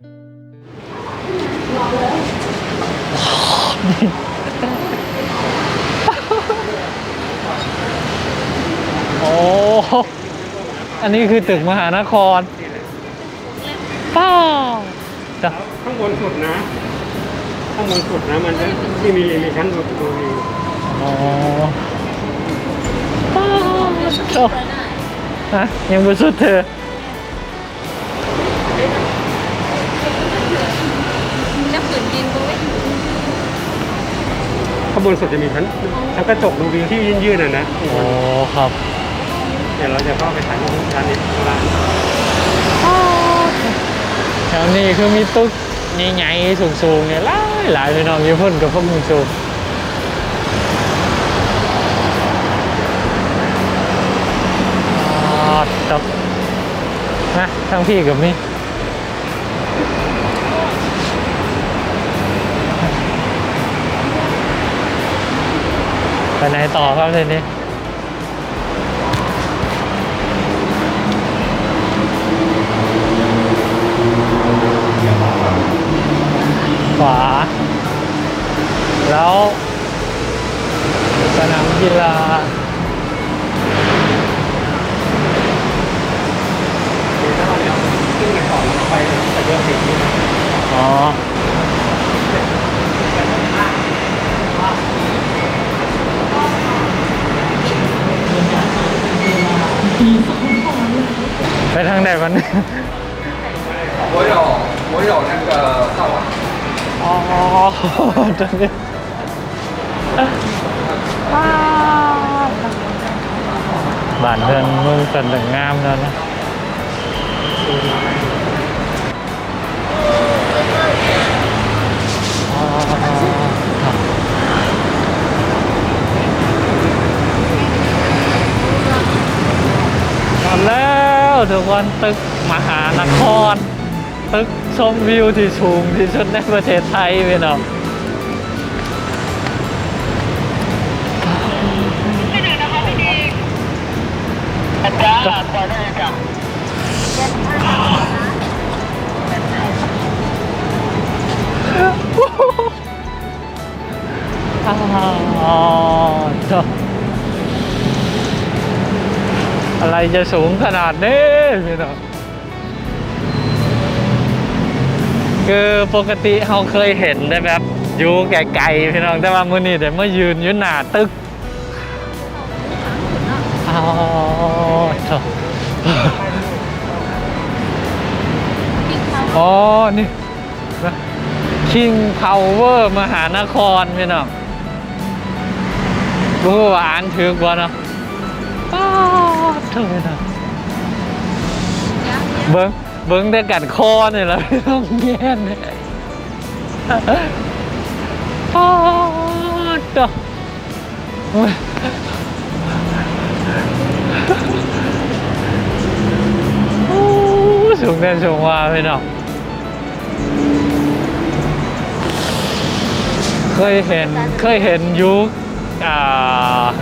โอ้ อันนี้คือตึกมหานครป้าจ้ะข้างบนสุดนะ ข้างบนสุดนะ มันจะที่มีมีชั้นดูดูวิวอ๋อป้าโอ้ฮะยังไม่สุดเธอางบนสุดจะมีชั้นชั้นกระจกดูวิวที่ยื่นๆน่ะนะโอ้ครับ เดี๋ยวเราจะเข้าไปถ่ายรูปชั้นนี้ข้างล่างแถวนี้คือมีตึกใหญ่ๆสูงๆเนี่ยหลายหลายพี่น้องอยู่เพิ่นกับพวกมึงสูงอ๋อตบนะทั้งพี่กับมี่ ไปไหนต่อครับทีนี้ขวา แล้ว สนามกีฬาถ้า 问题。我有我有那个灶王。哦，真的。bản thân mình trần đằng nam ra đó Hello. ทุกคนตึกมหานคร ตึกชมวิวที่สูงที่สุดในประเทศไทยพี่น้องอ้า อะไรจะสูงขนาดนี้พี่น้องคือปกติเราเคยเห็นได้แบบอยู่ไกลๆพี่น้องแต่ว่ามื้อนี้เดี๋ยวมายืนอยู่หน้าตึกอ๋อโถ่อ๋อ นี่ King Power มหานครพี่น้องรู้ว่าอ่านถึกบ่เนาะาวโถ่พี่น้องเบิ้งเบิ้งได้กัดคอเนี่ยแล้วไม่ต้องแย่นเนี่ยโอ้ตวโอ้ยโอ้สูงแน่นสูงว่าพี่น้องเคยเห็นเคยเห็นยุคอ่า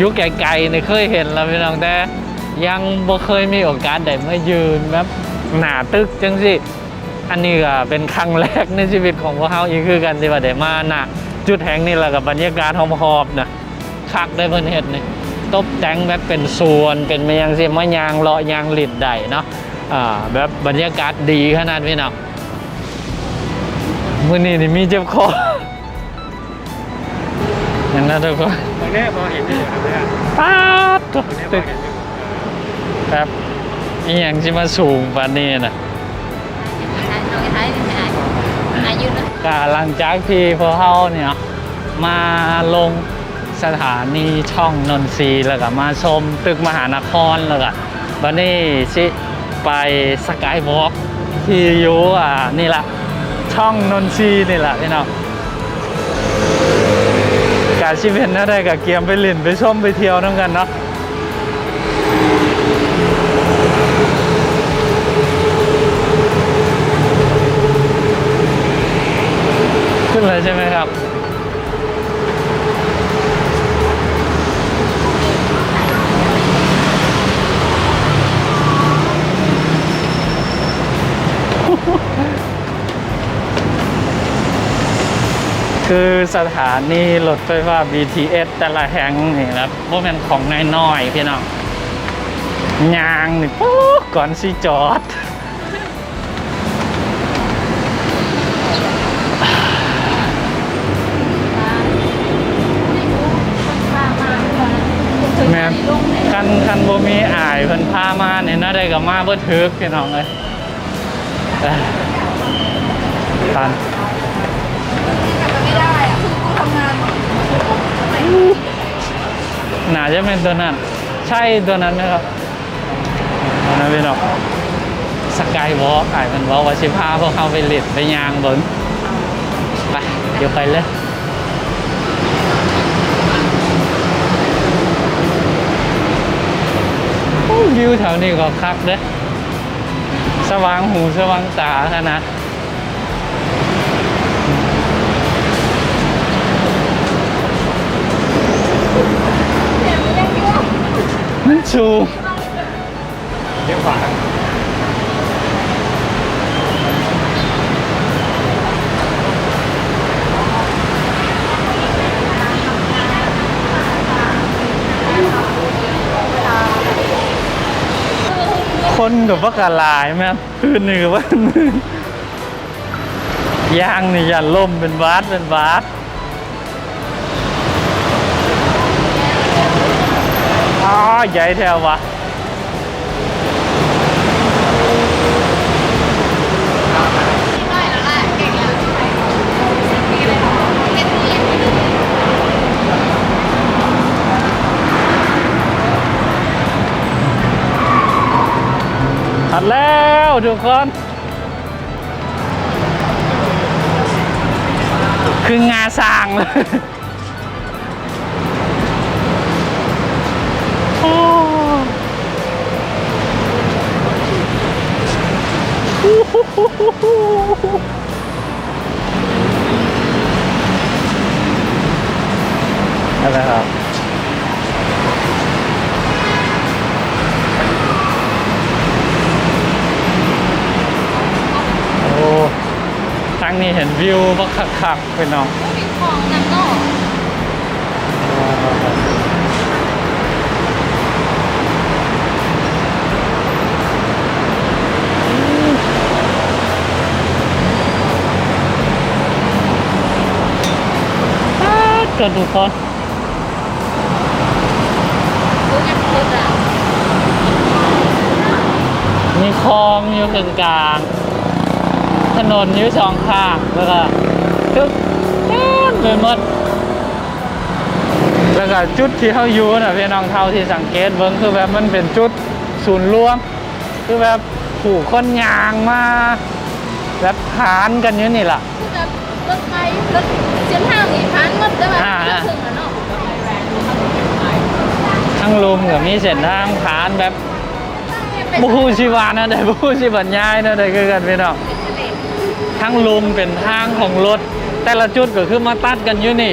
ยุคไกลๆเนี่ยเคยเห็นแล้วพี่น้องแต่ ยังบ่เคยมีโอกาสได้มายืนแบบหนาตึกจังสิอันนี้ก็เป็นครั้งแรกในชีวิตของพวกเขาอีกคือกันที่ว่าได้มาหนะจุดแห่งนี้แหละกับบรรยากาศหอมๆนะคักได้เพิ่นเฮ็ดนี่ตบแต่งแบบเป็นสวนเป็นมายังสิมายางเลาะยางหลิดได้เนาะอ่าแบบบรรยากาศดีขนาดพี่น้องมื้อนี้นี่มีเจ็บคออย่างนั้นทุกคนตรงนี้พอเห็นอยู่ตรงนี้ป๊าดตร งนี้พตึอกเห็นอยู่แบบอีหยังสิมาสูงปานนี้น่ะน้อายุนะก็หลังจากที่พวกเขาเนี่ยมาลงสถานีช่องนนทรีแล้วก็มาชมตึกมหานครแล้วก็วันนี้สิไปสกายวอล์กที่อยู่อ่านี่แหละช่องนนทรีนี่แหละพี่น้องการชีวิตน่าได้กับเกียมไปเล่นไปชมไปเที่ยวน้ำกันเนาะ้นเลยใช่ไหมครับ คือสถานีรถไฟฟ้า BTS แต่ละแห่งนี่ครับพวกป็นของน้อยๆพี่น้องยางนี่ปุ๊บก่อนสิจอด แม่นคันคันบ่มีอายเพิ่นพามาเนี่ยน่าได้กับมาเบ่ถึกพี่น้องเอ้ยเอ้ยตันไม่ได้อะคือกูทำงานน่าจะเป็นตัวนั้น ใช่ตัวนั้นไหมครับตัวนั้นพี่น้องสกายวอล์กอายเพิ่นบอกว่าสิพาพวกเขาไปเล่นไปย่างเบิ่งไปเดี๋ยวไปเลยโอ้ วิวแถวนี้ก็คักเด้สว่างหูสว่างตาขนาดมันสูงเลี้ยวขวา คนกับว่ากะลายแม่คืนหนึ่กับว่ามืย่างนี่ยันล่มเป็นบาสเป็นบาสอ๋อใหญ่แถววะ แล้วทุกคน คืองาสร้างเลย นี้เห็นวิวบักคักๆไปน้องมีของนำโน่เกิดทุกคนรู้ยังรู้อะมีคลองอยู่กลางกลางๆ ถนนอยู่สองข้างแล้วก็ทึกเต็มไปหมดแล้วก็จุดที่เขาอยู่น่ะพี่น้องเท่าที่สังเกตเบิ่งคือแบบมันเป็นจุดศูนย์รวม คือแบบผู้คนยางมาแบบหานกันอยู่นี่ล่ะคือแบบรถไฟรถเสียงห้างหนีพันหมดแต่ว่าอ่าเรื่องถึงแล้วเนาะทั้งลุมกับมีเส้นทางผ่านแบบบูฮูชีวานะได้บูฮูชีบรรยายนะได้คือกันพี่น้อง ทั้งลุมเป็นทางของรถ แต่ละจุดก็คือมาตัดกันอยู่นี่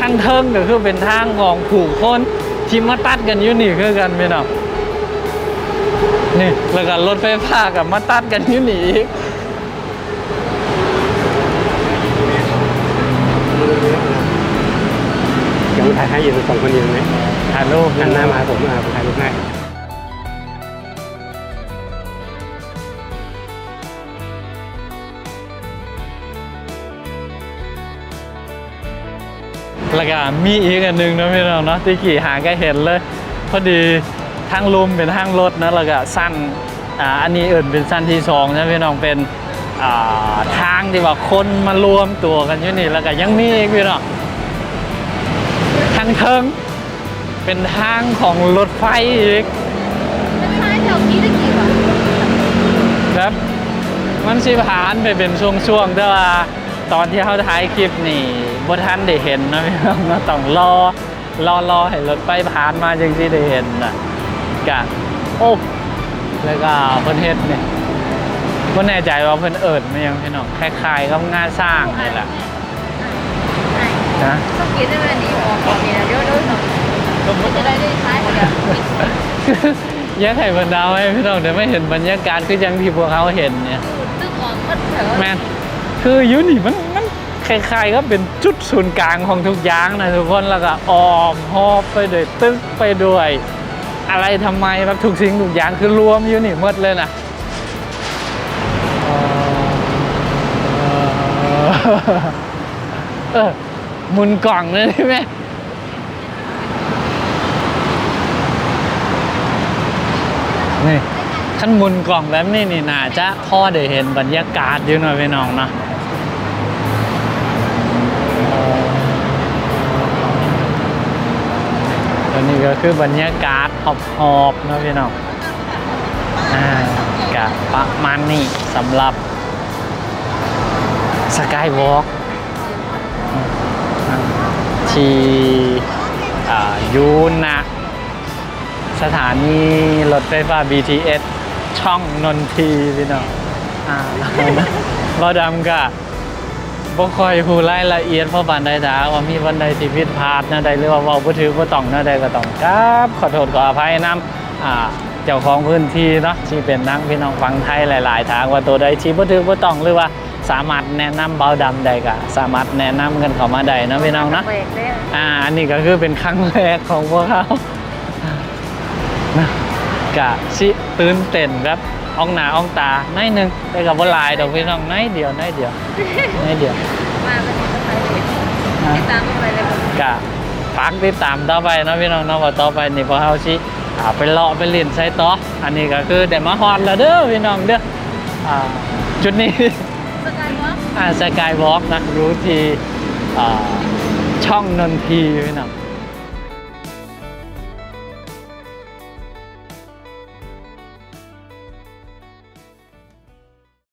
ทั้งเทิงก็คือเป็นทางของผู้คนที่มาตัดกันอยู่นี่คือกันพี่น้องนี่แล้วก็รถไฟฟ้ากับมาตัดกันอยู่นี่อีกเดี๋ยวผมถ่ายให้อยู่สองคนอยู่ไหมถ่ายรูปหันหน้ามาผมมาผมถ่ายรูปให้ แล้วก็มีอีกอันหนึ่งนะพี่น้องเนาะที่ขี่หาก็เห็นเลย พอดีทางลุมเป็นทางรถนะแล้วก็สั้นอ่าอันนี้อื่นเป็นสั้นที่สองนะพี่น้องเป็นอ่าทางที่ว่าคนมารวมตัวกันอยู่นี่แล้วก็ยังมีอีกพี่น้องทางเทิงเป็นทางของรถไฟอีกจะไม่ให้แถวนี้ได้กี่วะแบบมันสิผ่านไปเป็นช่วงๆแต่ว่าตอนที่เขาถ่ายคลิปนี่ บ่ทันได้เห็นนะพี่น้องเนาะต้องรอรอรอให้รถไฟผ่านมาจึงสิได้เห็นน่ะกะโอ้แล้วก็เพิ่นเฮ็ดนี่บ่แน่ใจว่าเพิ่นเอิ้นมายังพี่น้องคล้ายๆกับงานสร้างนี่แหละนะต้องกินได้ไหมนี่ออกก่อนนี่นะเดี๋ยวเดี๋ยวหน่อยจะได้ได้ท้ายเดี๋ยวอยากให้เพิ่นดาวให้พี่น้องได้ไม่เห็นบรรยากาศคือจังที่พวกเขาเห็นเนี่ยตึกออกก็แถวแมนคืออยูนี่มันมัน คล้ายๆก็เป็นจุดศูนย์กลางของทุกอย่างนะทุกคนแล้วก็ออมหอบไปด้วยตึกไปด้วย อะไรทำไมแบบทุกสิ่งทุกอย่างคือรวมอยู่นี่หมดเลยนะเออมุนกล่องเลยได้ไหมนี่ขั้นมุนกล่องแบบนี้นี่น่าจะพ่อได้เห็นบรรยากาศอยู่หน่อยพี่น้องเนาะ ตัวนี้ก็คือบรรยากาศหอบๆนะพี่น้องอ่ากะประมาณนี้สำหรับสกายวอล์กที่ยูนะสถานีรถไฟฟ้า BTS ช่องนนทีพี่น้องอ่าบอดำกะ บ่ค่อยฮู้รายละเอียดเพราะบานใดดาว่ามีวันใดที่ผิดพลาดนะใดหรือว่าเว้าบ่ถือบ่ต้องนะใดก็ต้องกราบขอโทษขออภัยนํอ่าเจ้าของพื้นที่เนาะที่เป็นนักพี่น้องฟังไทยหลาย ๆ ทางว่าตัวใดที่บ่ถือบ่ต้องหรือว่าสามารถแนะนำเบาดำใดก็สามารถแนะนำกันเข้ามาได้เนาะพี่น้องเนาะเบรกเลยอ่าอันนี้ก็คือเป็นครั้งแรกของพวกเขานะกะสิตื่นเต้นแบบ อ่องหน้าอ่องตาหน่อยหนึงแต่ก็บ่หลายดอกพี่น้องน้อยเดียวน้อยเดียวน้อยเดียวมาเป็นสไปเดอร์ติดตามกันไปเลยผมกะฝากติดตามต่อไปเนาะพี่น้องเนาะว่าต่อไปนี่พอเฮาสิอ่าไปเลาะไปเล่นใช้ต่ออันนี้ก็คือได้มาฮอดแล้วเด้อพี่น้องเด้ออ่าจุดนี้ สกายวอล์ก อ่าสกายวอล์กนะรู้ที่อ่าช่องนนทีพี่น้อง